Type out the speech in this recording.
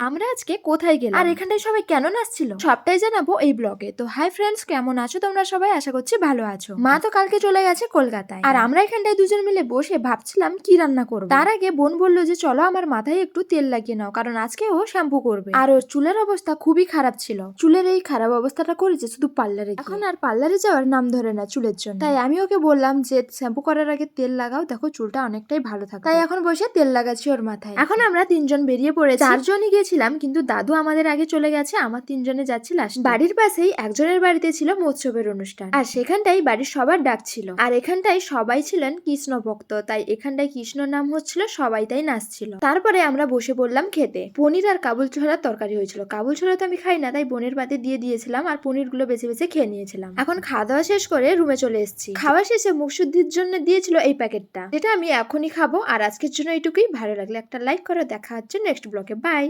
আমরা আজকে কোথায় গেলাম? আর এখানটায় সবাই কেন নাচছিল সবটাই জানাব এই ব্লগে। তো হাই ফ্রেন্ডস কেমন আছো? তোমরা সবাই আশা করছি ভালো আছো। মা তো কালকে চলে গেছে কলকাতায়। আর আমরা এখানটায় দুজন মিলে বসে ভাবছিলাম কি রান্না করব। তার আগে বোন বলল যে চলো আমার মাথায় একটু তেল লাগিয়ে নাও কারণ আজকে ও শ্যাম্পু করবে। আর ওর চুলের অবস্থা খুবই খারাপ ছিল। চুলের এই খারাপ অবস্থাটা করেছে শুধু পার্লারে এখন আর পার্লারে যাওয়ার নাম ধরে না চুলের জন্য। তাই আমি ওকে বললাম যে শ্যাম্পু করার আগে তেল লাগাও দেখো চুলটা অনেকটাই ভালো থাকে তাই এখন বসে তেল লাগাচ্ছি ওর মাথায়। এখন আমরা তিনজন বেরিয়ে পড়েছি। চারজনই গেছিলাম কিন্তু দাদু আমাদের আগে চলে গেছে, আমার তিনজনে যাচ্ছি লাস্ট বাড়ির পাশেই একজনের বাড়িতে ছিল মৎসবের অনুষ্ঠান। আর সেখানটাই বাড়ির সবার ডাক ছিল। আর এখানটায় সবাই ছিলেন কৃষ্ণ ভক্ত, তাই এখানটায় কৃষ্ণ নাম হচ্ছিল সবাই তাই নাচছিল তারপরে আমরা বসে পড়লাম খেতে। পনির আর কাবুল ছোলার তরকারি হয়েছিল। কাবুল ছোলা তো আমি খাই না, তাই বোনের পাতে দিয়ে দিয়েছিলাম আর পনিরগুলো বেছে বেছে খেয়ে নিয়েছিলাম। এখন খাওয়া দাওয়া শেষ করে রুমে চলে এসেছি। খাওয়া শেষে মুখ শুদ্ধির জন্য দিয়েছিল এই প্যাকেটটা। যেটা আমি এখনই খাব, আর আজকের জন্য এইটুকুই। ভালো লাগলে একটা লাইক করে, দেখা হচ্ছে নেক্সট ব্লগে বাই